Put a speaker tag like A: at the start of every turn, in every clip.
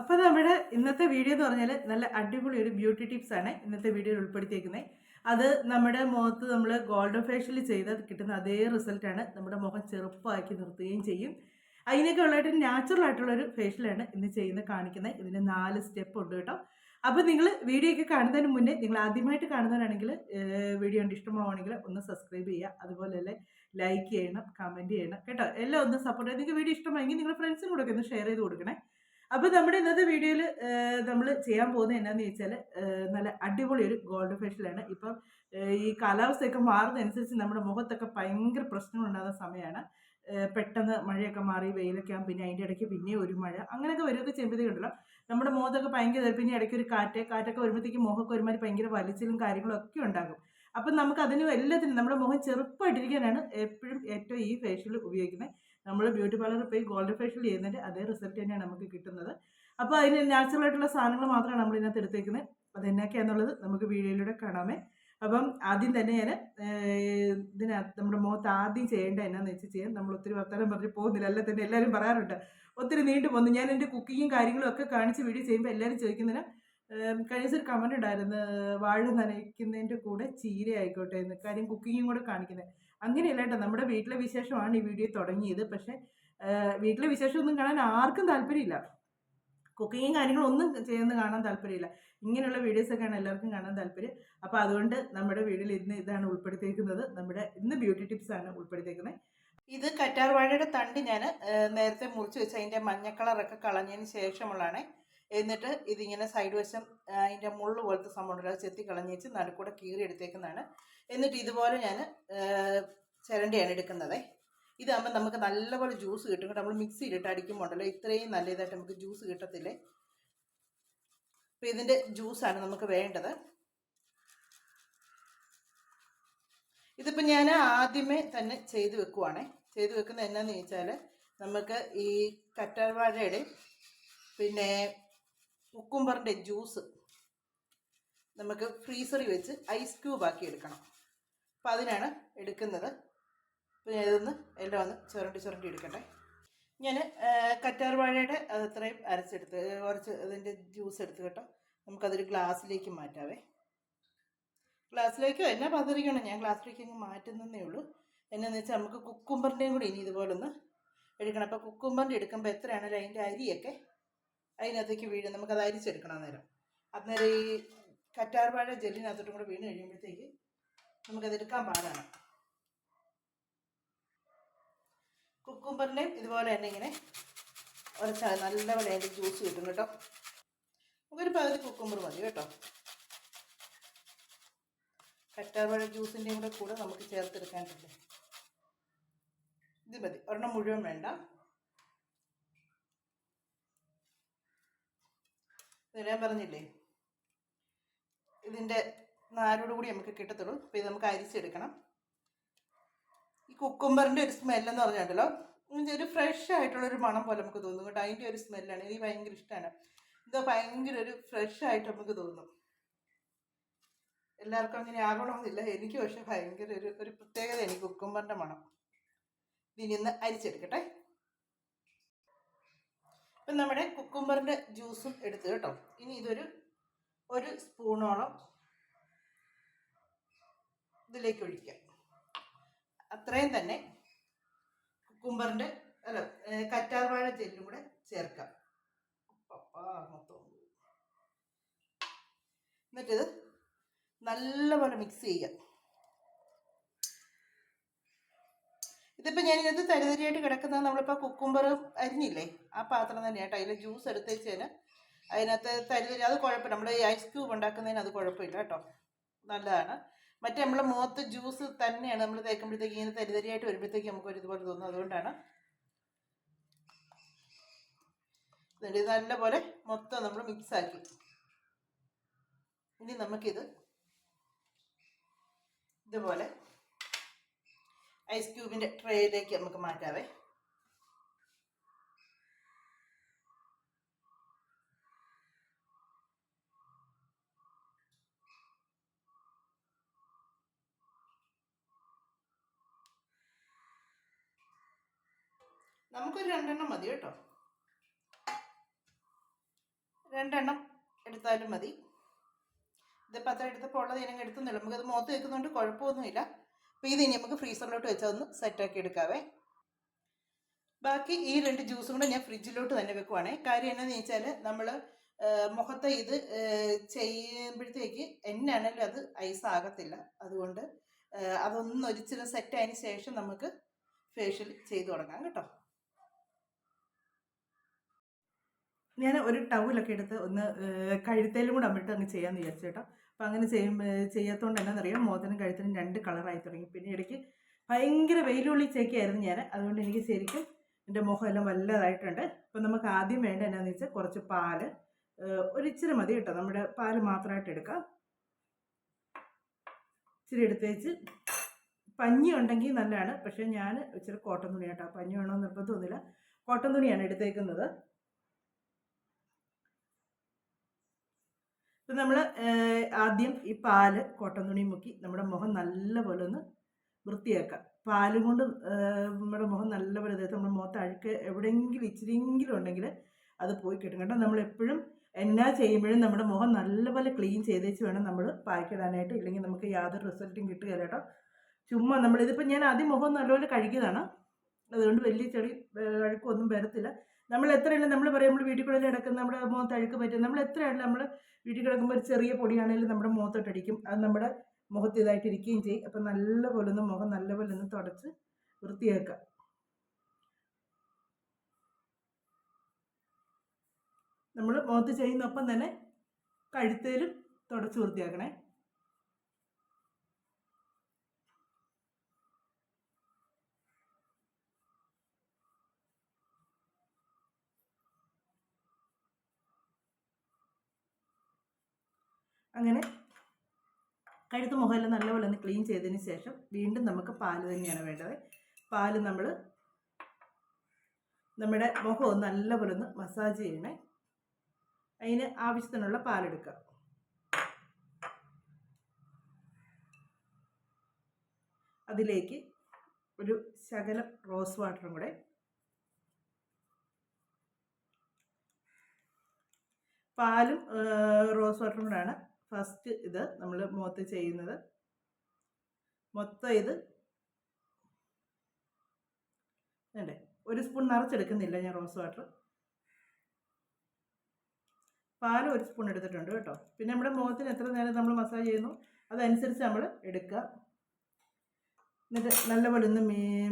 A: അപ്പോൾ നമ്മുടെ ഇന്നത്തെ വീഡിയോ എന്ന് പറഞ്ഞാൽ നല്ല അടിപൊളി ഒരു ബ്യൂട്ടി ടിപ്സ് ആണ് ഇന്നത്തെ വീഡിയോയിൽ ഉൾപ്പെടുത്തിയിരിക്കുന്നത് അത് നമ്മുടെ മുഖത്ത് നമ്മൾ ഗോൾഡൻ ഫേഷ്യൽ ചെയ്താൽ കിട്ടുന്ന അതേ റിസൾട്ടാണ് നമ്മുടെ മുഖം ചെറുപ്പമാക്കി നിർത്തുകയും ചെയ്യും. അതിനൊക്കെ ഉള്ളതായിട്ട് നാച്ചുറൽ ആയിട്ടുള്ള ഒരു ഫേഷ്യലാണ് ഇന്ന് ചെയ്യുന്ന കാണിക്കുന്നത് ഇതിന് നാല് സ്റ്റെപ്പ് ഉണ്ട് കേട്ടോ. അപ്പോൾ നിങ്ങൾ വീഡിയോ ഒക്കെ കാണുന്നതിന് മുന്നേ നിങ്ങൾ ആദ്യമായിട്ട് കാണുന്നവരാണെങ്കിൽ വീഡിയോ കണ്ട് ഇഷ്ടമാവുകയാണെങ്കിൽ ഒന്ന് സബ്സ്ക്രൈബ് ചെയ്യുക. അതുപോലെ തന്നെ ലൈക്ക് ചെയ്യണം കമന്റ് ചെയ്യണം കേട്ടോ. എല്ലാം ഒന്ന് സപ്പോർട്ട് ചെയ്യുക. നിങ്ങൾക്ക് വീഡിയോ ഇഷ്ടമായെങ്കിൽ നിങ്ങൾ ഫ്രണ്ട്സിനും കൂടെ ഒന്ന് ഷെയർ ചെയ്ത് കൊടുക്കണേ. അപ്പോൾ നമ്മുടെ ഇന്നത്തെ വീഡിയോയിൽ നമ്മൾ ചെയ്യാൻ പോകുന്നത് എന്നാന്ന് ചോദിച്ചാൽ നല്ല അടിപൊളി ഒരു ഗോൾഡ് ഫേഷ്യലാണ് ഇപ്പം ഈ കാലാവസ്ഥയൊക്കെ മാറുന്നതനുസരിച്ച് നമ്മുടെ മുഖത്തൊക്കെ ഭയങ്കര പ്രശ്നങ്ങളുണ്ടാകുന്ന സമയമാണ് പെട്ടെന്ന് മഴയൊക്കെ മാറി വെയിലൊക്കെ ആകും പിന്നെ അതിന്റെ ഇടയ്ക്ക് പിന്നെ ഒരു മഴ അങ്ങനെയൊക്കെ വരുമൊക്കെ ചെയ്യുമ്പോഴത്തേക്കുണ്ടല്ലോ നമ്മുടെ മുഖത്തൊക്കെ ഭയങ്കര പിന്നെ ഇടയ്ക്ക് ഒരു കാറ്റ് കാറ്റൊക്കെ വരുമ്പോഴത്തേക്ക് മുഖമൊക്കെ ഒരുമാതിരി ഭയങ്കര വലിച്ചിലും കാര്യങ്ങളും ഒക്കെ ഉണ്ടാകും. അപ്പം നമുക്ക് അതിനും എല്ലാത്തിനും നമ്മുടെ മുഖം ചെറുപ്പമായിട്ടിരിക്കാനാണ് എപ്പോഴും ഏറ്റവും ഈ ഫേഷ്യൽ ഉപയോഗിക്കുന്നത്. നമ്മൾ ബ്യൂട്ടി പാർലറിൽ പോയി ഗോൾഡ് ഫേഷ്യൽ ചെയ്യുന്നതിന്റെ അതേ റിസൾട്ട് തന്നെയാണ് നമുക്ക് കിട്ടുന്നത്. അപ്പോൾ അതിന് നാച്ചുറൽ ആയിട്ടുള്ള സാധനങ്ങൾ മാത്രമാണ് നമ്മൾ ഇതിനകത്ത് എടുത്തേക്കുന്നത്. അത് എന്നൊക്കെയാണെന്നുള്ളത് നമുക്ക് വീഡിയോയിലൂടെ കാണാമേ. അപ്പം ആദ്യം തന്നെ ഞാൻ ഇതിനകത്ത് നമ്മുടെ മുഖത്ത് ആദ്യം ചെയ്യേണ്ട എന്നാന്ന് വെച്ച് ചെയ്യാൻ നമ്മൾ ഒത്തിരി വർത്തമാനം പറഞ്ഞ് പോകുന്നില്ല. അല്ല തന്നെ എല്ലാവരും പറയാറുണ്ട്. ഒത്തിരി നീണ്ടു പോകുന്നു ഞാൻ എന്റെ കുക്കിങ്ങും കാര്യങ്ങളും ഒക്കെ കാണിച്ച് വീഡിയോ ചെയ്യുമ്പോൾ എല്ലാവരും ചോദിക്കുന്നതിന് കഴിഞ്ഞ ഒരു കമന്റ് ഉണ്ടായിരുന്നു വാഴ നനയ്ക്കുന്നതിന്റെ കൂടെ ചീര ആയിക്കോട്ടെ എന്ന്. കാര്യം കുക്കിങ്ങും കൂടെ കാണിക്കുന്നത് അങ്ങനെയല്ല കേട്ടോ. നമ്മുടെ വീട്ടിലെ വിശേഷമാണ് ഈ വീഡിയോ തുടങ്ങിയത്. പക്ഷേ വീട്ടിലെ വിശേഷമൊന്നും കാണാൻ ആർക്കും താല്പര്യമില്ല. കുക്കിങ്ങും കാര്യങ്ങളും ഒന്നും ചെയ്യുന്നത് കാണാൻ താല്പര്യമില്ല. ഇങ്ങനെയുള്ള വീഡിയോസൊക്കെയാണ് എല്ലാവർക്കും കാണാൻ താല്പര്യം. അപ്പോൾ അതുകൊണ്ട് നമ്മുടെ വീഡിയോയിൽ ഇന്ന് ഇതാണ് ഉൾപ്പെടുത്തിയിരിക്കുന്നത്. നമ്മുടെ ഇന്ന് ബ്യൂട്ടി ടിപ്സ് ആണ് ഉൾപ്പെടുത്തിയിരിക്കുന്നത്. ഇത് കറ്റാർവാഴയുടെ തണ്ട് ഞാൻ നേരത്തെ മുറിച്ച് വെച്ച് അതിന്റെ മഞ്ഞ കളറൊക്കെ കളഞ്ഞതിന് ശേഷമുള്ളതാണ്. എന്നിട്ട് ഇതിങ്ങനെ സൈഡ് വശം അതിന്റെ മുള്ളു പോലത്തെ സംഭവം അത് ചെത്തി കളഞ്ഞ് വെച്ച് നടുക്കൂടെ കീറി എടുത്തേക്കുന്നതാണ്. എന്നിട്ട് ഇതുപോലെ ഞാൻ ചിരണ്ടിയാണ് എടുക്കുന്നത്. ഇതാകുമ്പോൾ നമുക്ക് നല്ലപോലെ ജ്യൂസ് കിട്ടും നമ്മൾ മിക്സിയിലിട്ട് അടിക്കുമ്പോൾ ഉണ്ടല്ലോ ഇത്രയും നല്ല ഇതായിട്ട് നമുക്ക് ജ്യൂസ് കിട്ടത്തില്ലേ? അപ്പോൾ ഇതിന്റെ ജ്യൂസാണ് നമുക്ക് വേണ്ടത്. ഇതിപ്പോൾ ഞാൻ ആദ്യമേ തന്നെ ചെയ്ത് വെക്കുവാണേ. ചെയ്ത് വെക്കുന്നത് എന്നാന്ന് ചോദിച്ചാൽ നമുക്ക് ഈ കറ്റാർവാഴയുടെയും പിന്നെ കുക്കുംബറിന്റെ ജ്യൂസ് നമുക്ക് ഫ്രീസറിൽ വെച്ച് ഐസ് ക്യൂബ് ആക്കി എടുക്കണം. അപ്പോൾ അതിനാണ് എടുക്കുന്നത്. അപ്പോൾ ഞാൻ ഇതൊന്ന് എല്ലാം ഒന്ന് ചുരണ്ടി ചുരണ്ടി എടുക്കട്ടെ. ഞാൻ കറ്റാർവാഴയുടെ അത് അത്രയും അരച്ചെടുത്ത് കുറച്ച് അതിന്റെ ജ്യൂസ് എടുത്ത് കേട്ടോ. നമുക്കതൊരു ഗ്ലാസ്സിലേക്ക് മാറ്റാവേ. ഗ്ലാസ്സിലേക്കോ എന്നാ പതിരിക്കണം ഞാൻ ഗ്ലാസ്സിലേക്ക് അങ്ങ് മാറ്റുന്നതേ ഉള്ളൂ. എന്നാന്ന് വെച്ചാൽ നമുക്ക് കുക്കുംബറിന്റെയും കൂടി ഇനി ഇതുപോലൊന്ന് എടുക്കണം. അപ്പോൾ കുക്കുംബറിന്റെ എടുക്കുമ്പോൾ എത്രയാണല്ലോ അതിന്റെ അരിയൊക്കെ അതിനകത്തേക്ക് വീഴും. നമുക്കത് അരിച്ചെടുക്കണം അന്നേരം. അന്നേരം ഈ കറ്റാർവാഴ ജെല്ലിനകത്തോട്ടും കൂടെ വീണ് കഴിയുമ്പോഴത്തേക്ക് നമുക്കത് എടുക്കാൻ പാടാണ്. കുക്കുംബറിന്റെയും ഇതുപോലെ തന്നെ ഇങ്ങനെ ഉരച്ചാൽ നല്ലപോലെ അതിന്റെ ജ്യൂസ് കിട്ടും കേട്ടോ. നമുക്കൊരു പകുതി കുക്കുംബർ മതി കേട്ടോ. കറ്റാർവാഴ ജ്യൂസിന്റെയും കൂടെ കൂടെ നമുക്ക് ചേർത്തെടുക്കാനുണ്ട് ഇത് മതി. ഒരെണ്ണം മുഴുവൻ വേണ്ട. ഞാൻ പറഞ്ഞില്ലേ? ഇതിന്റെ നാരോട് കൂടി നമുക്ക് കിട്ടത്തുള്ളൂ. അപ്പോൾ ഇത് നമുക്ക് അരിച്ചെടുക്കണം. ഈ കുക്കുംബറിന്റെ ഒരു സ്മെല്ലെന്ന് പറഞ്ഞിട്ടുണ്ടല്ലോ ഒരു ഫ്രഷ് ആയിട്ടുള്ള ഒരു മണം പോലെ നമുക്ക് തോന്നും കേട്ടോ. അതിന്റെ ഒരു സ്മെല്ലാണ് എനിക്ക് ഭയങ്കര ഇഷ്ടമാണ് എന്തോ ഭയങ്കര ഒരു ഫ്രഷ് ആയിട്ട് നമുക്ക് തോന്നും. എല്ലാവർക്കും അങ്ങനെ ആകണമെന്നില്ല എനിക്ക് പക്ഷെ ഭയങ്കര ഒരു ഒരു പ്രത്യേകത എനിക്ക് കുക്കുംബറിന്റെ മണം. ഇനി ഒന്ന് അരിച്ചെടുക്കട്ടെ. ഇപ്പം നമ്മുടെ കുക്കുംബറിന്റെ ജ്യൂസും എടുത്ത് കേട്ടോ. ഇനി ഇതൊരു ഒരു സ്പൂണോളം ഇതിലേക്ക് ഒഴിക്കാം അത്രയും തന്നെ കുക്കുംബറിന്റെ അല്ല കറ്റാർവാഴ ജെല്ലും കൂടെ ചേർക്കാം മൊത്തം. എന്നിട്ടിത് നല്ലപോലെ മിക്സ് ചെയ്യുക. ഇതിപ്പോൾ ഇതിന് തരിതരിയായിട്ട് കിടക്കുന്നത് നമ്മളിപ്പോൾ കുക്കുംബർ അരിഞ്ഞില്ലേ? ആ പാത്രം തന്നെയാട്ടോ. അതിൽ ജ്യൂസ് എടുത്തേച്ചതിന് അതിനകത്ത് തരിതരി അത് കുഴപ്പമില്ല. നമ്മൾ ഐസ് ക്യൂബ് ഉണ്ടാക്കുന്നതിന് അത് കുഴപ്പമില്ല കേട്ടോ. നല്ലതാണ്. മറ്റേ നമ്മൾ മുഖത്ത് ജ്യൂസ് തന്നെയാണ് നമ്മൾ തേക്കുമ്പോഴത്തേക്ക് ഇങ്ങനെ തരിതരിയായിട്ട് വരുമ്പോഴത്തേക്ക് നമുക്ക് ഒരു ഇതുപോലെ തോന്നും. അതുകൊണ്ടാണ്. എന്നിട്ട് നല്ലപോലെ മൊത്തം നമ്മൾ മിക്സ് ആക്കി. ഇനി നമുക്കിത് ഇതുപോലെ ഐസ് ക്യൂബിന്റെ ട്രേയിലേക്ക് നമുക്ക് മാറ്റാവേ. നമുക്കൊരു രണ്ടെണ്ണം മതി കേട്ടോ. രണ്ടെണ്ണം എടുത്താലും മതി. ഇതിപ്പോൾ അത്ര എടുത്തപ്പോൾ ഉള്ളത് ഇനി എടുത്തുന്നില്ല നമുക്കത് മുഖത്ത് വെക്കുന്നതുകൊണ്ട് കുഴപ്പമൊന്നുമില്ല. അപ്പോൾ ഇത് ഇനി നമുക്ക് ഫ്രീസറിലോട്ട് വെച്ചതൊന്ന് സെറ്റാക്കി എടുക്കാവേ. ബാക്കി ഈ രണ്ട് ജ്യൂസും കൂടെ ഞാൻ ഫ്രിഡ്ജിലോട്ട് തന്നെ വെക്കുവാണേ. കാര്യം എന്നാന്ന് വെച്ചാൽ നമ്മൾ മുഖത്തെ ഇത് ചെയ്യുമ്പോഴത്തേക്ക് എന്നാണെങ്കിലും അത് ഐസ് ആകത്തില്ല. അതുകൊണ്ട് അതൊന്നും ഒരിച്ചിരി സെറ്റ് ആയതിനു ശേഷം നമുക്ക് ഫേഷ്യൽ ചെയ്തു തുടങ്ങാം കേട്ടോ. ഞാൻ ഒരു ടവലൊക്കെ എടുത്ത് ഒന്ന് കഴുത്തേലും കൂടെ അമ്മിട്ട് അങ്ങ് ചെയ്യാമെന്ന് വിചാരിച്ചു കേട്ടോ. അപ്പം അങ്ങനെ ചെയ്യും ഏഹ്, ചെയ്യാത്തതുകൊണ്ട് എന്നാണെന്നറിയാം മോതിനും കഴുത്തിനും രണ്ട് കളറായി തുടങ്ങി. പിന്നെ ഇടയ്ക്ക് ഭയങ്കര വെയിലുള്ളിച്ചേക്കായിരുന്നു ഞാൻ. അതുകൊണ്ട് എനിക്ക് ശരിക്കും എന്റെ മുഖമെല്ലാം വല്ലതായിട്ടുണ്ട് അപ്പം നമുക്ക് ആദ്യം വേണ്ട എന്നാന്ന് വെച്ചാൽ കുറച്ച് പാൽ. ഒരിച്ചിരി മതി കേട്ടോ. നമ്മുടെ പാൽ മാത്രമായിട്ട് എടുക്കാം. ഇച്ചിരി എടുത്ത് വെച്ച് പഞ്ഞി ഉണ്ടെങ്കിൽ നല്ലതാണ്. പക്ഷേ ഞാൻ ഇച്ചിരി കോട്ടൺ തുണിയാട്ടോ. പഞ്ഞി വേണമെന്ന് നിർബന്ധമൊന്നുമില്ല. കോട്ടൺ തുണിയാണ് എടുത്തേക്കുന്നത്. ഇപ്പം നമ്മൾ ആദ്യം ഈ പാൽ കോട്ടൻ തുണി മുക്കി നമ്മുടെ മുഖം നല്ലപോലെ ഒന്ന് വൃത്തിയാക്കാം. പാലും കൊണ്ട് നമ്മുടെ മുഖം നല്ലപോലെ അതായത് നമ്മുടെ മുഖത്ത് അഴുക്ക് എവിടെയെങ്കിലും ഇച്ചിരിയെങ്കിലും ഉണ്ടെങ്കിൽ അത് പോയി കിട്ടും. കേട്ടോ നമ്മളെപ്പോഴും എന്നാ ചെയ്യുമ്പോഴും നമ്മുടെ മുഖം നല്ലപോലെ ക്ലീൻ ചെയ്തേച്ച് വേണം നമ്മൾ പായ്ക്കിടാനായിട്ട്. ഇല്ലെങ്കിൽ നമുക്ക് യാതൊരു റിസൾട്ടും കിട്ടുകയില്ല കേട്ടോ. ചുമ്മാ നമ്മളിതിപ്പോൾ ഞാൻ ആദ്യം മുഖം നല്ലപോലെ കഴുകിയതാണ്. അതുകൊണ്ട് വലിയ ഏഹ്, അഴുക്കൊന്നും വരത്തില്ല. നമ്മൾ എത്രയല്ല നമ്മൾ പറയും നമ്മൾ വീട്ടിൽ കൂടെ കിടക്കുന്ന നമ്മുടെ മുഖത്ത് അഴുക്ക് പറ്റും നമ്മൾ എത്രയാണ് നമ്മൾ വീട്ടിൽ കിടക്കുമ്പോൾ ഒരു ചെറിയ പൊടിയാണെങ്കിലും നമ്മുടെ മുഖത്തോട്ടടിക്കും. അത് നമ്മുടെ മുഖത്ത് ഇതായിട്ട് ഇരിക്കുകയും ചെയ്യും. അപ്പം നല്ലപോലെ ഒന്ന് മുഖം നല്ലപോലെ ഒന്ന് തുടച്ച് വൃത്തിയാക്കുക. നമ്മൾ മുഖത്ത് ചെയ്യുന്നൊപ്പം തന്നെ കഴുത്തേലും തുടച്ച് വൃത്തിയാക്കണേ. അങ്ങനെ കഴുത്ത് മുഖമെല്ലാം നല്ലപോലെ ഒന്ന് ക്ലീൻ ചെയ്തതിന് ശേഷം വീണ്ടും നമുക്ക് പാൽ തന്നെയാണ് വേണ്ടത്. പാൽ നമ്മൾ നമ്മുടെ മുഖം നല്ലപോലെ ഒന്ന് മസാജ് ചെയ്യണേ. അതിന് ആവശ്യത്തിനുള്ള പാലെടുക്കുക അതിലേക്ക് ഒരു ശകലം റോസ് വാട്ടറും കൂടെ പാലും റോസ് വാട്ടറും കൂടെയാണ് ഫസ്റ്റ് ഇത് നമ്മൾ മുഖത്ത് ചെയ്യുന്നത്. മൊത്തം ഇത് വേണ്ടേ ഒരു സ്പൂൺ നിറച്ചെടുക്കുന്നില്ല ഞാൻ റോസ് വാട്ടർ പാൽ ഒരു സ്പൂൺ എടുത്തിട്ടുണ്ട് കേട്ടോ. പിന്നെ നമ്മുടെ മുഖത്തിന് എത്ര നേരം നമ്മൾ മസാജ് ചെയ്യുന്നു? അതനുസരിച്ച് നമ്മൾ എടുക്കുക എന്നിട്ട് നല്ലപോലെ ഒന്ന്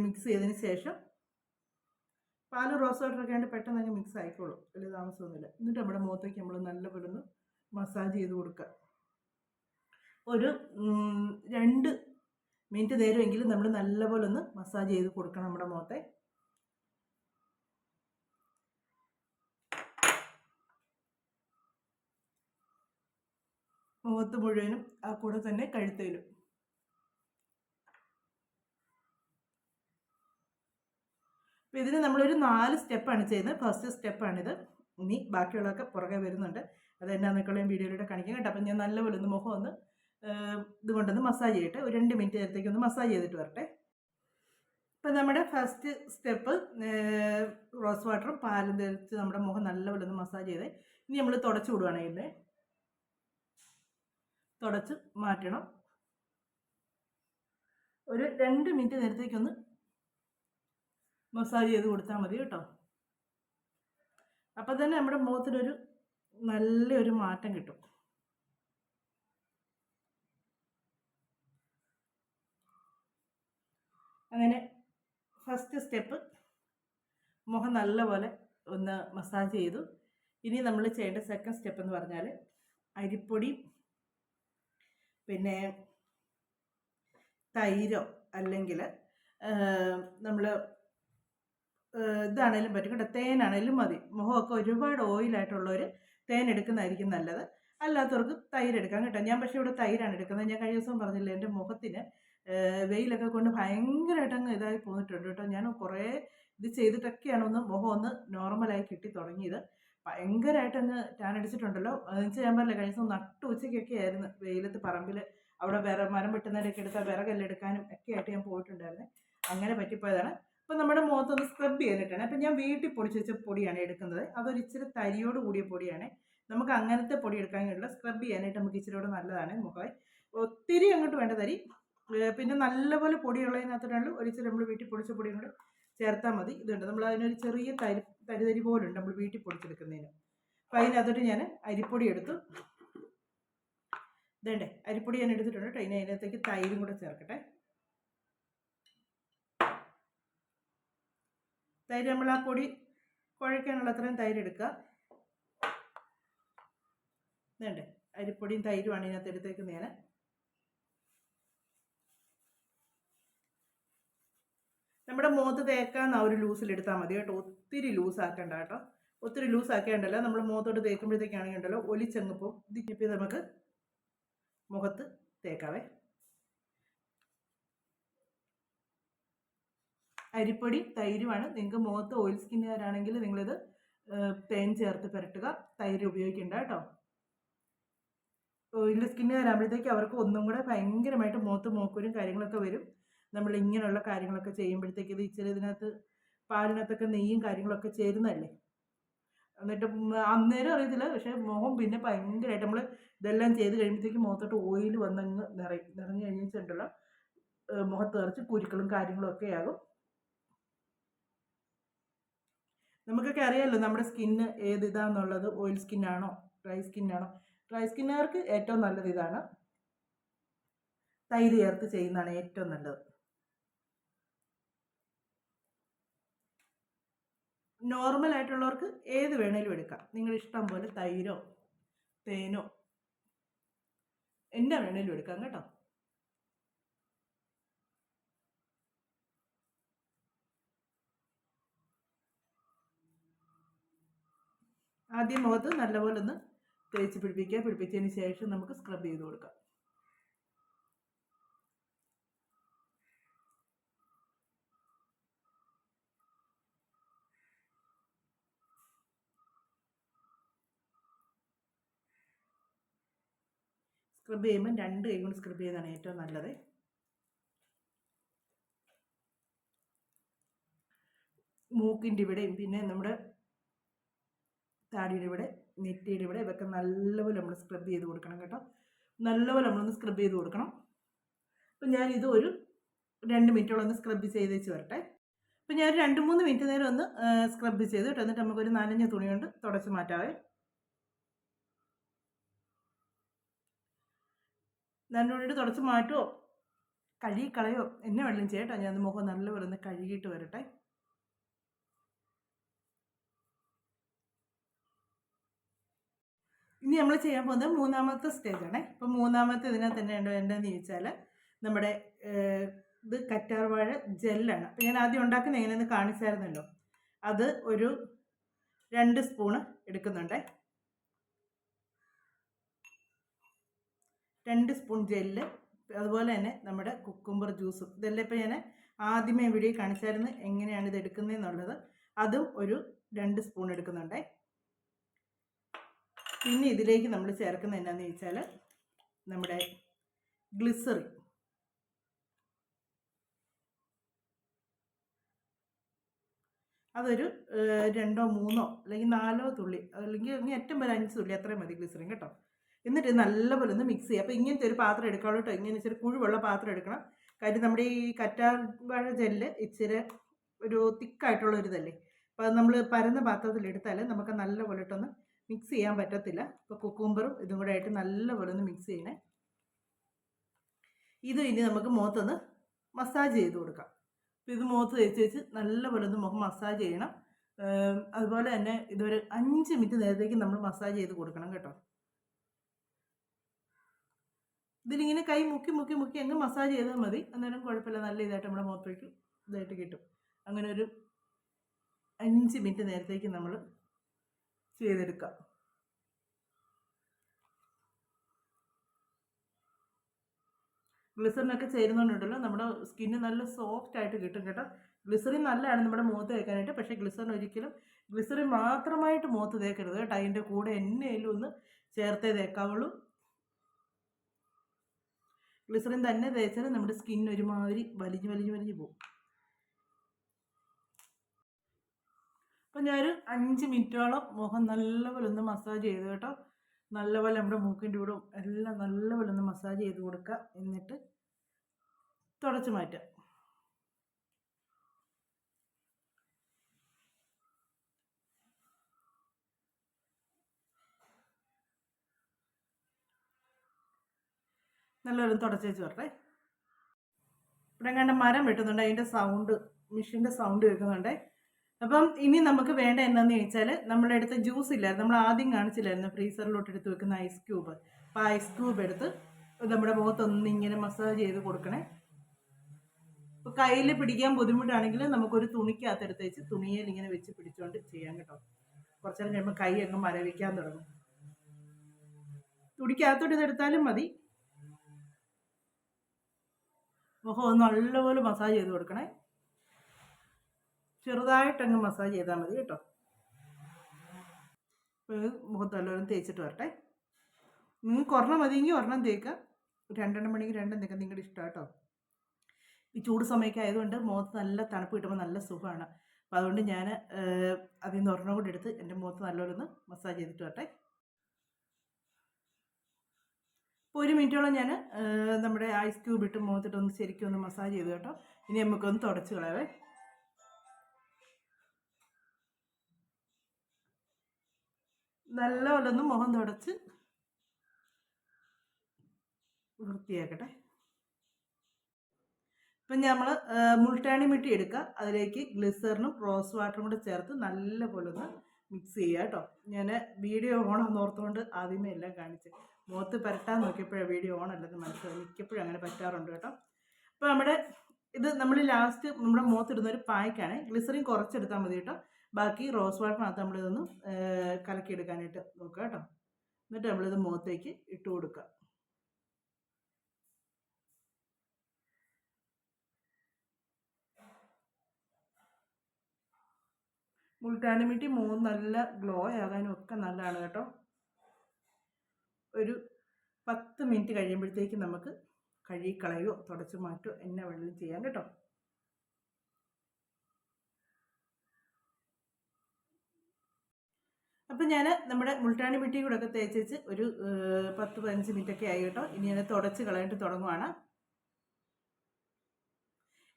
A: മിക്സ് ചെയ്തതിന് ശേഷം പാൽ റോസ് വാട്ടറൊക്കെ ആയിട്ട് പെട്ടെന്ന് അങ്ങ് മിക്സ് ആയിക്കോളും. വലിയ താമസമൊന്നുമില്ല. എന്നിട്ട് നമ്മുടെ മുഖത്തേക്ക് നമ്മൾ നല്ലപോലെ ഒന്ന് മസാജ് ചെയ്ത് കൊടുക്കുക ഒരു രണ്ട് മിനിറ്റ് നേരമെങ്കിലും നമ്മൾ നല്ലപോലെ ഒന്ന് മസാജ് ചെയ്ത് കൊടുക്കണം നമ്മുടെ മുഖത്തെ. മുഖത്ത് മുഴുവനും ആ കൂടെ തന്നെ കഴുത്തേലും. അപ്പോൾ ഇതിന് നമ്മളൊരു നാല് സ്റ്റെപ്പാണ് ചെയ്യുന്നത്. ഫസ്റ്റ് സ്റ്റെപ്പാണിത്. ഇനി ബാക്കിയുള്ളതൊക്കെ പുറകെ വരുന്നുണ്ട്. അത് എന്നാന്നൊക്കെയുള്ള ഞാൻ വീഡിയോയിലൂടെ കാണിക്കാം കേട്ടോ. അപ്പം ഞാൻ നല്ലപോലെ ഒന്ന് മുഖം ഒന്ന് ഇത് കൊണ്ടൊന്ന് മസാജ് ചെയ്യട്ടെ. ഒരു രണ്ട് മിനിറ്റ് നേരത്തേക്ക് ഒന്ന് മസാജ് ചെയ്തിട്ട് വരട്ടെ. ഇപ്പം നമ്മുടെ ഫസ്റ്റ് സ്റ്റെപ്പ് റോസ് വാട്ടറും പാലും തെളിച്ച് നമ്മുടെ മുഖം നല്ലപോലെ ഒന്ന് മസാജ് ചെയ്ത്. ഇനി നമ്മൾ തുടച്ച് വിടുവാണ് ഇതിനെ തുടച്ച് മാറ്റണം. ഒരു രണ്ട് മിനിറ്റ് നേരത്തേക്കൊന്ന് മസാജ് ചെയ്ത് കൊടുത്താൽ മതി കേട്ടോ. അപ്പം തന്നെ നമ്മുടെ മുഖത്തിനൊരു നല്ലൊരു മാറ്റം കിട്ടും. അങ്ങനെ ഫസ്റ്റ് സ്റ്റെപ്പ് മുഖം നല്ലപോലെ ഒന്ന് മസാജ് ചെയ്തു. ഇനി നമ്മൾ ചെയ്യേണ്ട സെക്കൻഡ് സ്റ്റെപ്പ് എന്ന് പറഞ്ഞാൽ അരിപ്പൊടി പിന്നെ തൈരോ അല്ലെങ്കിൽ നമ്മൾ ഇതാണേലും പറ്റും കേട്ടോ. തേനാണേലും മതി. മുഖമൊക്കെ ഒരുപാട് ഓയിലായിട്ടുള്ളവർ തേൻ എടുക്കുന്നതായിരിക്കും നല്ലത്. അല്ലാത്തവർക്ക് തൈര് എടുക്കാം കേട്ടോ. ഞാൻ പക്ഷേ ഇവിടെ തൈരാണ് എടുക്കുന്നത്. ഞാൻ കഴിഞ്ഞ ദിവസം പറഞ്ഞില്ലേ എന്റെ മുഖത്തിന് വെയിലൊക്കെ കൊണ്ട് ഭയങ്കരമായിട്ട് അങ്ങ് ഇതായി പോന്നിട്ടുണ്ട് കേട്ടോ. ഞാൻ കുറേ ഇത് ചെയ്തിട്ടൊക്കെയാണ് ഒന്ന് മുഖം ഒന്ന് നോർമലായി കിട്ടി തുടങ്ങിയത്. ഭയങ്കരമായിട്ട് അങ്ങ് ടാൻ അടിച്ചിട്ടുണ്ടല്ലോ. എന്നുവെച്ചാൽ ഞാൻ പറഞ്ഞില്ല കഴിഞ്ഞ ദിവസം നട്ടു ഉച്ചയ്ക്കൊക്കെ ആയിരുന്നു വെയിലത്ത് പറമ്പിൽ അവിടെ വിറ മരം വെട്ടുന്നവരൊക്കെ എടുത്താൽ വിറകല്ലെടുക്കാനും ഒക്കെ ആയിട്ട് ഞാൻ പോയിട്ടുണ്ടായിരുന്നു. അങ്ങനെ പറ്റിപ്പോയതാണ്. അപ്പം നമ്മുടെ മുഖത്തൊന്ന് സ്ക്രബ് ചെയ്തിട്ടാണ്. അപ്പം ഞാൻ വീട്ടിൽ പൊടിച്ച് വെച്ച പൊടിയാണ് എടുക്കുന്നത്. അതൊരു ഇച്ചിരി തരിയോട് കൂടിയ പൊടിയാണ്. നമുക്ക് അങ്ങനത്തെ പൊടി എടുക്കാൻ കഴിയില്ല സ്ക്രബ് ചെയ്യാനായിട്ട് നമുക്ക് ഇച്ചിരി കൂടെ നല്ലതാണ് മുഖം. ഒത്തിരി അങ്ങോട്ട് വേണ്ട തരി. പിന്നെ നല്ലപോലെ പൊടിയുള്ളതിനകത്തോട്ടാണ് ഒരു ഇച്ചിരി നമ്മൾ വീട്ടിൽ പൊടിച്ച പൊടിയും കൂടെ ചേർത്താൽ മതി. ഇതുണ്ട്. നമ്മൾ അതിനൊരു ചെറിയ തരി തരി തരി പോലുണ്ട് നമ്മൾ വീട്ടിൽ പൊടിച്ചെടുക്കുന്നതിന്. അപ്പം അതിനകത്തോട്ട് ഞാൻ അരിപ്പൊടി എടുത്തു. ഇതേണ്ടേ? അരിപ്പൊടി ഞാൻ എടുത്തിട്ടുണ്ട് കേട്ടോ. ഇനി അതിനകത്തേക്ക് തൈരും കൂടെ ചേർക്കട്ടെ. തൈര് നമ്മൾ ആ പൊടി കുഴയ്ക്കാനുള്ള അത്രയും തൈര് എടുക്കുക വേണ്ടേ അരിപ്പൊടിയും തൈരുമാണ് ഇതിനകത്ത് എടുത്തേക്കുന്നത് ഞാൻ നമ്മുടെ മുഖത്ത് തേക്കാൻ ആ ഒരു ലൂസിൽ എടുത്താൽ മതി കേട്ടോ. ഒത്തിരി ലൂസ് ആക്കണ്ട കേട്ടോ. ഒത്തിരി ലൂസ് ആക്കേണ്ടല്ലോ നമ്മൾ മുഖത്തോട്ട് തേക്കുമ്പോഴത്തേക്കാണെങ്കിൽ ഉണ്ടല്ലോ ഒലിച്ചെങ്ങപ്പം ഇതിപ്പോൾ നമുക്ക് മുഖത്ത് തേക്കാവേ. അരിപ്പൊടി തൈരുമാണ്. നിങ്ങൾക്ക് മുഖത്ത് ഓയിൽ സ്കിന്നുകാരാണെങ്കിൽ നിങ്ങളിത് തേൻ ചേർത്ത് പുരട്ടുക. തൈര് ഉപയോഗിക്കണ്ട കേട്ടോ. ഓയിൽ സ്കിന്നുകാരാകുമ്പോഴത്തേക്ക് അവർക്ക് ഒന്നും കൂടെ ഭയങ്കരമായിട്ട് മുഖത്ത് മൂക്കൂരും കാര്യങ്ങളൊക്കെ വരും. നമ്മൾ ഇങ്ങനെയുള്ള കാര്യങ്ങളൊക്കെ ചെയ്യുമ്പോഴത്തേക്ക് ഇത് ഇച്ചിരി ഇതിനകത്ത് പാലിനകത്തൊക്കെ നെയ്യും കാര്യങ്ങളൊക്കെ ചേരുന്നതല്ലേ? എന്നിട്ട് അന്നേരം അറിയത്തില്ല. പക്ഷേ മുഖം പിന്നെ ഭയങ്കരമായിട്ട് നമ്മൾ ഇതെല്ലാം ചെയ്ത് കഴിയുമ്പോഴത്തേക്ക് മുഖത്തോട്ട് ഓയിൽ വന്നങ്ങ് നിറയും. നിറഞ്ഞു കഴിഞ്ഞിട്ടുണ്ടല്ലോ ഏർ മുഖത്ത് നിറച്ച് കുരുക്കളും കാര്യങ്ങളും ഒക്കെ ആകും. നമുക്കൊക്കെ അറിയാമല്ലോ നമ്മുടെ സ്കിന്ന് ഏത് ഇതാണെന്നുള്ളത് ഓയിൽ സ്കിന്നാണോ ഡ്രൈ സ്കിന്നാണോ ഡ്രൈ സ്കിന്നുകാർക്ക് ഏറ്റവും നല്ലത് ഇതാണ്. തൈര് ചേർത്ത് ചെയ്യുന്നതാണ് ഏറ്റവും നല്ലത്. നോർമൽ ആയിട്ടുള്ളവർക്ക് ഏത് വേണേലും എടുക്കാം. നിങ്ങൾ ഇഷ്ടം പോലെ തൈരോ തേനോ എന്നാ വേണേലും എടുക്കാം കേട്ടോ. ആദ്യം മുഖത്ത് നല്ലപോലെ ഒന്ന് തേച്ച് പിടിപ്പിക്കുക. പിടിപ്പിച്ചതിന് ശേഷം നമുക്ക് സ്ക്രബ് ചെയ്ത് കൊടുക്കാം. സ്ക്രബ് ചെയ്യുമ്പോൾ രണ്ട് കൈ കൊണ്ട് സ്ക്രബ് ചെയ്യുന്നതാണ് ഏറ്റവും നല്ലത്. മൂക്കിന്റെ ഇവിടെയും പിന്നെ നമ്മുടെ താടിയുടെ ഇവിടെ നെറ്റിയുടെ ഇവിടെ ഇതൊക്കെ നല്ലപോലെ നമ്മൾ സ്ക്രബ് ചെയ്ത് കൊടുക്കണം കേട്ടോ. നല്ലപോലെ നമ്മളൊന്ന് സ്ക്രബ് ചെയ്ത് കൊടുക്കണം. അപ്പം ഞാൻ ഇത് ഒരു രണ്ട് മിനിറ്റോളം ഒന്ന് സ്ക്രബ് ചെയ്ത് വെച്ച് വരട്ടെ. അപ്പം ഞാൻ രണ്ട് മൂന്ന് മിനിറ്റ് നേരം ഒന്ന് സ്ക്രബ് ചെയ്ത് കേട്ടോ. എന്നിട്ട് നമുക്കൊരു നനഞ്ഞ തുണി കൊണ്ട് തുടച്ച് മാറ്റാവേ. നല്ലോണം തുടച്ച് മാറ്റുമോ കഴുകി കളയോ എന്നെ വെള്ളം ചെയ്യട്ടോ ഞാൻ മുഖം നല്ലപോലെ ഒന്ന് കഴുകിയിട്ട് വരട്ടെ. ഇനി നമ്മൾ ചെയ്യാൻ പോകുന്നത് മൂന്നാമത്തെ സ്റ്റേജാണ് ഇപ്പം മൂന്നാമത്തെ ഇതിനകത്ത് തന്നെ ഉണ്ടോ എന്താണെന്ന് ചോദിച്ചാൽ നമ്മുടെ ഇത് കറ്റാർവാഴ ജെല്ലാണ്. അപ്പം ഞാൻ ആദ്യം ഉണ്ടാക്കുന്ന എങ്ങനെയെന്ന് കാണിച്ചായിരുന്നല്ലോ. അത് ഒരു രണ്ട് സ്പൂണ് എടുക്കുന്നുണ്ട്. രണ്ട് സ്പൂൺ ജെല്ല് അതുപോലെ തന്നെ നമ്മുടെ കുക്കുംബർ ജ്യൂസും. ഇതെല്ലാം ഇപ്പം ഞാൻ ആദ്യമേ വീഡിയോ കാണിച്ചായിരുന്നു എങ്ങനെയാണ് ഇത് എടുക്കുന്നതെന്നുള്ളത്. അതും ഒരു രണ്ട് സ്പൂൺ എടുക്കുന്നുണ്ടേ. പിന്നെ ഇതിലേക്ക് നമ്മൾ ചേർക്കുന്നത് എന്നാന്ന് ചോദിച്ചാൽ നമ്മുടെ ഗ്ലിസറി. അതൊരു രണ്ടോ മൂന്നോ അല്ലെങ്കിൽ നാലോ തുള്ളി അല്ലെങ്കിൽ ഏറ്റവും വരെ അഞ്ച് തുള്ളി അത്രയും മതി ഗ്ലിസറിൻ കേട്ടോ. എന്നിട്ട് നല്ലപോലെ ഒന്ന് മിക്സ് ചെയ്യുക. അപ്പോൾ ഇങ്ങനത്തെ ഒരു പാത്രം എടുക്കാവുള്ളൂ കേട്ടോ ഇങ്ങനെ ഇച്ചിരി കുഴിവുള്ള പാത്രം എടുക്കണം. കാര്യം നമ്മുടെ ഈ കറ്റാർവാഴ ജെല്ല് ഇച്ചിരി ഒരു തിക്കായിട്ടുള്ള ഒരു ഇതല്ലേ? അപ്പോൾ നമ്മൾ പരന്ന പാത്രത്തിൽ എടുത്താൽ നമുക്ക് നല്ലപോലെ ഇട്ടൊന്ന് മിക്സ് ചെയ്യാൻ പറ്റത്തില്ല. ഇപ്പോൾ കുക്കുമ്പറും ഇതും കൂടെ ആയിട്ട് നല്ലപോലെ ഒന്ന് മിക്സ് ചെയ്യണേ. ഇത് ഇനി നമുക്ക് മുഖത്തൊന്ന് മസാജ് ചെയ്ത് കൊടുക്കാം. അപ്പോൾ ഇത് മുഖത്ത് തേച്ച് വെച്ച് നല്ലപോലെ ഒന്ന് മുഖം മസാജ് ചെയ്യണം. അതുപോലെ തന്നെ ഇതൊരു അഞ്ച് മിനിറ്റ് നേരത്തേക്ക് നമ്മൾ മസാജ് ചെയ്ത് കൊടുക്കണം കേട്ടോ. ഇതിലിങ്ങനെ കൈ മുക്കി മുക്കി മുക്കി അങ്ങ് മസാജ് ചെയ്താൽ മതി. അന്നേരം കുഴപ്പമില്ല. നല്ല ഇതായിട്ട് നമ്മുടെ മുഖത്തേക്ക് ഇതായിട്ട് കിട്ടും. അങ്ങനെ ഒരു അഞ്ച് മിനിറ്റ് നേരത്തേക്ക് നമ്മൾ ചെയ്തെടുക്കാം. ഗ്ലിസറിനൊക്കെ ചേരുന്നുണ്ടല്ലോ നമ്മുടെ സ്കിന്ന് നല്ല സോഫ്റ്റ് ആയിട്ട് കിട്ടും കേട്ടോ. ഗ്ലിസറിൻ നല്ലതാണ് നമ്മുടെ മുഖത്ത് തേക്കാനായിട്ട്. പക്ഷേ ഗ്ലിസറിൻ ഒരിക്കലും ഗ്ലിസറിൻ മാത്രമായിട്ട് മുഖത്ത് തേക്കരുത് കേട്ടോ. അതിന്റെ കൂടെ എണ്ണയിലും ഒന്ന് ചേർത്തേ തേക്കാവുള്ളൂ. ഗ്ലിസറിൻ തന്നെ തേച്ചാൽ നമ്മുടെ സ്കിൻ ഒരുമാതിരി വലിഞ്ഞ് വലിഞ്ഞ് വലിഞ്ഞ് പോകും. അപ്പം ഞാനൊരു അഞ്ച് മിനിറ്റോളം മുഖം നല്ലപോലെ ഒന്ന് മസാജ് ചെയ്ത് കേട്ടോ. നല്ലപോലെ നമ്മുടെ മൂക്കിന്റെ ഇവിടും എല്ലാം നല്ലപോലെ ഒന്ന് മസാജ് ചെയ്ത് കൊടുക്കുക. എന്നിട്ട് തുടച്ച് മാറ്റുക. നല്ലൊരു തുടച്ചേച്ച് വരട്ടെ. ഇവിടെ കണ്ട മരം വെട്ടുന്നുണ്ട്. അതിന്റെ സൗണ്ട് മെഷീന്റെ സൗണ്ട് കേൾക്കുന്നുണ്ട്. അപ്പം ഇനി നമുക്ക് വേണ്ട എന്താണെന്ന് ചോദിച്ചാൽ നമ്മുടെ അടുത്ത് ജ്യൂസ് ഇല്ലായിരുന്നു നമ്മൾ ആദ്യം കാണിച്ചില്ലായിരുന്നു ഫ്രീസറിലോട്ട് എടുത്ത് വെക്കുന്ന ഐസ് ക്യൂബ് അപ്പോൾ ഐസ് ക്യൂബ് എടുത്ത് നമ്മുടെ മുഖത്തൊന്ന് ഇങ്ങനെ മസാജ് ചെയ്ത് കൊടുക്കണേ. ഇപ്പോൾ കയ്യിൽ പിടിക്കാൻ ബുദ്ധിമുട്ടാണെങ്കിൽ നമുക്കൊരു തുണിക്കകത്ത് എടുത്ത് വെച്ച് തുണിയിൽ ഇങ്ങനെ വെച്ച് പിടിച്ചുകൊണ്ട് ചെയ്യാം കേട്ടോ. കുറച്ചു നേരം കഴിയുമ്പോൾ കൈ അങ്ങ് മരവിക്കാൻ തുടങ്ങും. തുണിക്കകത്തോട്ട് ഇതെടുത്താലും മതി. മുഖം നല്ലപോലെ മസാജ് ചെയ്ത് കൊടുക്കണേ. ചെറുതായിട്ടങ്ങ് മസാജ് ചെയ്താൽ മതി കേട്ടോ. മുഖത്ത് നല്ലവരും തേച്ചിട്ട് വരട്ടെ. നിങ്ങൾക്ക് ഒരെണ്ണം മതിയെങ്കിൽ ഒരെണ്ണം തേക്കുക രണ്ടെണ്ണം മണിക്ക് രണ്ടും തേക്കാം നിങ്ങളുടെ ഇഷ്ടം കേട്ടോ. ഈ ചൂട് സമയമൊക്കെ ആയതുകൊണ്ട് മുഖത്ത് നല്ല തണുപ്പ് കിട്ടുമ്പോൾ നല്ല സുഖമാണ്. അപ്പോൾ അതുകൊണ്ട് ഞാൻ അതിൽ നിന്ന് ഒരെണ്ണം കൂടി എടുത്ത് എന്റെ മുഖത്ത് നല്ലപോലെ ഒന്ന് മസാജ് ചെയ്തിട്ട് വരട്ടെ ഇപ്പോൾ ഒരു മിനിറ്റോളം ഞാൻ നമ്മുടെ ഐസ് ക്യൂബ് ഇട്ട് മുഖത്തിട്ട് ഒന്ന് ശരിക്കും ഒന്ന് മസാജ് ചെയ്തു കേട്ടോ. ഇനി നമുക്കൊന്ന് തുടച്ച് കളയാവേ. നല്ലപോലെ ഒന്ന് മുഖം തുടച്ച് വൃത്തിയാക്കട്ടെ. ഇപ്പം നമ്മൾ മുൾട്ടാണി മിട്ടി എടുക്കുക അതിലേക്ക് ഗ്ലിസറിനും റോസ് വാട്ടറും കൂടെ ചേർത്ത് നല്ലപോലെ ഒന്ന് മിക്സ് ചെയ്യുക കേട്ടോ. ഞാൻ വീഡിയോ ഓണാന്ന് ഓർത്തുകൊണ്ട് ആദ്യമേ എല്ലാം കാണിച്ച്. മുഖത്ത് പരട്ടാൻ നോക്കിയപ്പോഴാണ് വീഡിയോ ഓൺ അല്ലെന്ന് മനസ്സിലായി മിക്കപ്പോഴും അങ്ങനെ പറ്റാറുണ്ട് കേട്ടോ. അപ്പോൾ നമ്മുടെ ഇത് നമ്മൾ ലാസ്റ്റ് നമ്മുടെ മുഖത്തിടുന്ന ഒരു പായ്ക്കാണ്. ഗ്ലിസറിൻ കുറച്ചെടുത്താൽ മതി കേട്ടോ. ബാക്കി റോസ് വാട്ടർ മാത്രം നമ്മളിതൊന്ന് കലക്കിയെടുക്കാനായിട്ട് നോക്കുക കേട്ടോ. എന്നിട്ട് നമ്മളിത് മുഖത്തേക്ക് ഇട്ട് കൊടുക്കുക. മുൾട്ടാനിമിറ്റി മൂന്ന് നല്ല ഗ്ലോ ആകാനും ഒക്കെ നല്ലതാണ് കേട്ടോ. ഒരു പത്ത് മിനിറ്റ് കഴിയുമ്പോഴത്തേക്ക് നമുക്ക് കഴുകിക്കളയോ തുടച്ച് മാറ്റോ എന്നെ വെള്ളം ചെയ്യാം കേട്ടോ. അപ്പം ഞാൻ നമ്മുടെ മുൾട്ടാണി മിട്ടിയും കൂടെ ഒക്കെ തേച്ചേച്ച് ഒരു പത്ത് പതിനഞ്ച് മിനിറ്റ് ഒക്കെ ആയി കേട്ടോ. ഇനി ഞാൻ തുടച്ച് കളയിട്ട് തുടങ്ങുവാണ്.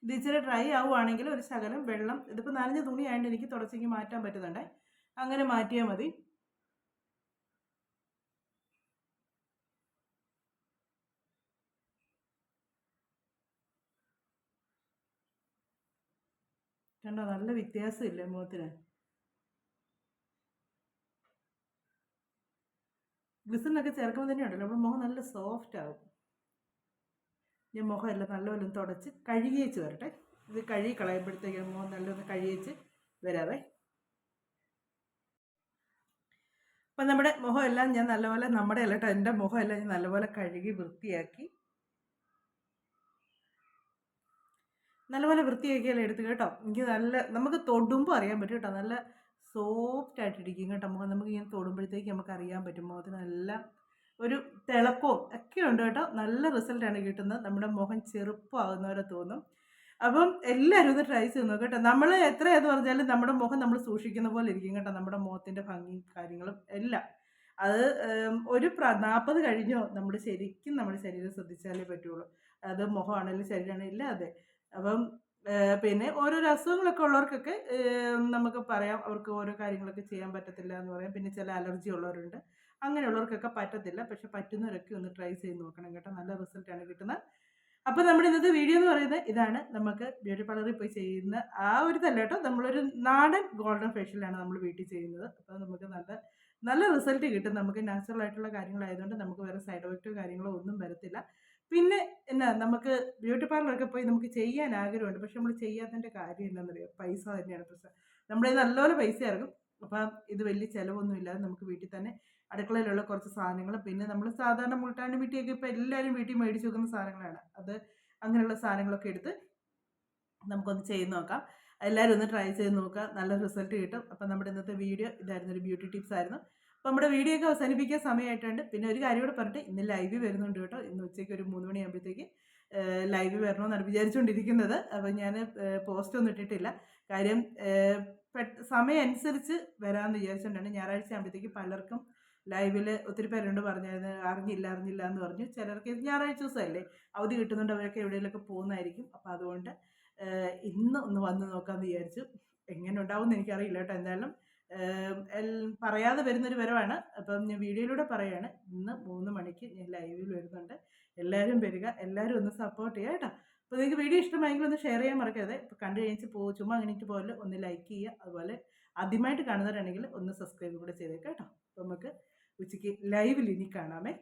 A: ഇത് ഇച്ചിരി ഡ്രൈ ആവുകയാണെങ്കിൽ ഒരു ശകലം വെള്ളം ഇതിപ്പോൾ നനഞ്ഞ തുണി ആയതുകൊണ്ട് എനിക്ക് തുടച്ചെങ്കിൽ മാറ്റാൻ പറ്റുന്നുണ്ട്. അങ്ങനെ മാറ്റിയാൽ മതി. കണ്ടോ നല്ല വ്യത്യാസമില്ലേ മുഖത്തിന്? ഗ്ലിസറിനൊക്കെ ചേർക്കുമ്പോൾ തന്നെ ഉണ്ടല്ലോ നമ്മുടെ മുഖം നല്ല സോഫ്റ്റ് ആവും. ഞാൻ മുഖമെല്ലാം നല്ലപോലെ തുടച്ച് കഴുകിയേച്ച് വരട്ടെ. ഇത് കഴുകി കളയുമ്പോഴത്തേക്കും മുഖം നല്ലൊന്ന് കഴുകിയേച്ച് വരാവേ. അപ്പം നമ്മുടെ മുഖമെല്ലാം ഞാൻ നല്ലപോലെ നമ്മുടെ അല്ല കേട്ടോ എന്റെ മുഖമെല്ലാം ഞാൻ നല്ലപോലെ കഴുകി വൃത്തിയാക്കി. നല്ലപോലെ വൃത്തിയാക്കിയല്ലേ എടുത്ത് കേട്ടോ. എനിക്ക് നല്ല നമുക്ക് തൊടുമ്പോൾ അറിയാൻ പറ്റും കേട്ടോ. നല്ല സോഫ്റ്റ് ആയിട്ടിരിക്കും കേട്ടോ മുഖം. നമുക്ക് ഇങ്ങനെ തൊടുമ്പോഴത്തേക്ക് നമുക്ക് അറിയാൻ പറ്റും മുഖത്തിന് നല്ല ഒരു തിളക്കവും ഒക്കെ ഉണ്ട് കേട്ടോ. നല്ല റിസൾട്ടാണ് കിട്ടുന്നത്. നമ്മുടെ മുഖം ചെറുപ്പമാകുന്ന പോലെ തോന്നും. അപ്പം എല്ലാവരും ഒന്ന് ട്രൈ ചെയ്ത് നോക്കും കേട്ടോ. നമ്മൾ എത്ര എന്ന് പറഞ്ഞാലും നമ്മുടെ മുഖം നമ്മൾ സൂക്ഷിക്കുന്ന പോലെ ഇരിക്കും കേട്ടോ. നമ്മുടെ മുഖത്തിന്റെ ഭംഗി കാര്യങ്ങളും എല്ലാം. അത് ഒരു നാൽപ്പത് കഴിഞ്ഞോ നമ്മൾ ശരിക്കും നമ്മുടെ ശരീരം ശ്രദ്ധിച്ചാലേ പറ്റുള്ളൂ. അത് മുഖമാണെങ്കിലും ശരീരമാണെങ്കിലും അതെ. അപ്പം പിന്നെ ഓരോരോ അസുഖങ്ങളൊക്കെ ഉള്ളവർക്കൊക്കെ നമുക്ക് പറയാം. അവർക്ക് ഓരോ കാര്യങ്ങളൊക്കെ ചെയ്യാൻ പറ്റത്തില്ല എന്ന് പറയാം. പിന്നെ ചില അലർജി ഉള്ളവരുണ്ട്. അങ്ങനെയുള്ളവർക്കൊക്കെ പറ്റത്തില്ല. പക്ഷെ പറ്റുന്നവരൊക്കെ ഒന്ന് ട്രൈ ചെയ്ത് നോക്കണം കേട്ടോ. നല്ല റിസൾട്ടാണ് കിട്ടുന്നത്. അപ്പോൾ നമ്മുടെ ഇന്നത്തെ വീഡിയോ എന്ന് പറയുന്നത് ഇതാണ്. നമുക്ക് ബ്യൂട്ടി പാർലറിൽ പോയി ചെയ്യുന്ന ആ ഒരു തല്ല കേട്ടോ. നമ്മളൊരു നാടൻ ഗോൾഡൻ ഫേഷ്യലാണ് നമ്മൾ വീട്ടിൽ ചെയ്യുന്നത്. അപ്പോൾ നമുക്ക് നല്ല നല്ല റിസൾട്ട് കിട്ടും. നമുക്ക് നാച്ചുറൽ ആയിട്ടുള്ള കാര്യങ്ങളായതുകൊണ്ട് നമുക്ക് വേറെ സൈഡ് എഫക്റ്റോ കാര്യങ്ങളോ ഒന്നും വരത്തില്ല. പിന്നെ എന്നാ നമുക്ക് ബ്യൂട്ടി പാർലറൊക്കെ പോയി നമുക്ക് ചെയ്യാൻ ആഗ്രഹമുണ്ട്. പക്ഷെ നമ്മൾ ചെയ്യാത്തതിന്റെ കാര്യം എന്താണെന്നറിയാം? പൈസ തന്നെയാണ് പ്രശ്നം. നമ്മുടെ നല്ലപോലെ പൈസ ഇറങ്ങും. അപ്പം ഇത് വലിയ ചിലവൊന്നും ഇല്ലാതെ നമുക്ക് വീട്ടിൽ തന്നെ അടുക്കളയിലുള്ള കുറച്ച് സാധനങ്ങൾ. പിന്നെ നമ്മൾ സാധാരണ മുൾട്ടാണ്ടി വീട്ടിയൊക്കെ ഇപ്പോൾ എല്ലാവരും വീട്ടിൽ മേടിച്ച് വെക്കുന്ന സാധനങ്ങളാണ്. അത് അങ്ങനെയുള്ള സാധനങ്ങളൊക്കെ എടുത്ത് നമുക്കൊന്ന് ചെയ്ത് നോക്കാം. എല്ലാവരും ഒന്ന് ട്രൈ ചെയ്ത് നോക്കുക. നല്ല റിസൾട്ട് കിട്ടും. അപ്പം നമ്മുടെ ഇന്നത്തെ വീഡിയോ ഇതായിരുന്നു. ഒരു ബ്യൂട്ടി ടിപ്സ് ആയിരുന്നു. അപ്പോൾ നമ്മുടെ വീഡിയോ ഒക്കെ അവസാനിപ്പിക്കാൻ സമയമായിട്ടുണ്ട്. പിന്നെ ഒരു കാര്യം കൂടെ പറഞ്ഞിട്ട് ഇന്ന് ലൈവ് വരുന്നുണ്ട് കേട്ടോ. ഇന്ന് ഉച്ചയ്ക്ക് ഒരു മൂന്ന് മണിയാകുമ്പോഴത്തേക്ക് ലൈവ് വരണമെന്നാണ് വിചാരിച്ചുകൊണ്ടിരിക്കുന്നത്. അപ്പോൾ ഞാൻ പോസ്റ്റ് ഒന്നും ഇട്ടിട്ടില്ല. കാര്യം സമയം അനുസരിച്ച് വരാമെന്ന് വിചാരിച്ചുകൊണ്ടാണ് ഞായറാഴ്ച ആകുമ്പോഴത്തേക്ക് പലർക്കും ലൈവിൽ ഒത്തിരി പേരുണ്ട് പറഞ്ഞായിരുന്നു അറിഞ്ഞില്ല അറിഞ്ഞില്ല എന്ന് പറഞ്ഞു. ചിലർക്ക് ഞായറാഴ്ച ദിവസമല്ലേ അവധി കിട്ടുന്നുണ്ട് അവരൊക്കെ എവിടെയെങ്കിലുമൊക്കെ പോകുന്നതായിരിക്കും. അപ്പോൾ അതുകൊണ്ട് ഇന്ന് ഒന്ന് വന്ന് നോക്കാമെന്ന് വിചാരിച്ചു. എങ്ങനെ ഉണ്ടാവും എനിക്കറിയില്ല കേട്ടോ. എന്തായാലും പറയാതെ വരുന്നൊരു വരവാണ്. അപ്പം ഞാൻ വീഡിയോയിലൂടെ പറയാണ്. ഇന്ന് മൂന്ന് മണിക്ക് ഞാൻ ലൈവിൽ വരുന്നുണ്ട്. എല്ലാവരും വരിക എല്ലാവരും ഒന്ന് സപ്പോർട്ട് ചെയ്യുക കേട്ടോ. അപ്പോൾ നിങ്ങൾക്ക് വീഡിയോ ഇഷ്ടമായെങ്കിൽ ഒന്ന് ഷെയർ ചെയ്യാൻ മറക്കരുത്. ഇപ്പോൾ കണ്ടു കഴിഞ്ഞിട്ട് പോ ചുമ്മാ അങ്ങനെ പോലെ ഒന്ന് ലൈക്ക് ചെയ്യുക. അതുപോലെ ആദ്യമായിട്ട് കാണുന്നവരാണെങ്കിൽ ഒന്ന് സബ്സ്ക്രൈബ് കൂടെ ചെയ്തേക്കാം കേട്ടോ. അപ്പോൾ നമുക്ക് ഉച്ചയ്ക്ക് ലൈവിൽ ഇനി കാണാമേ.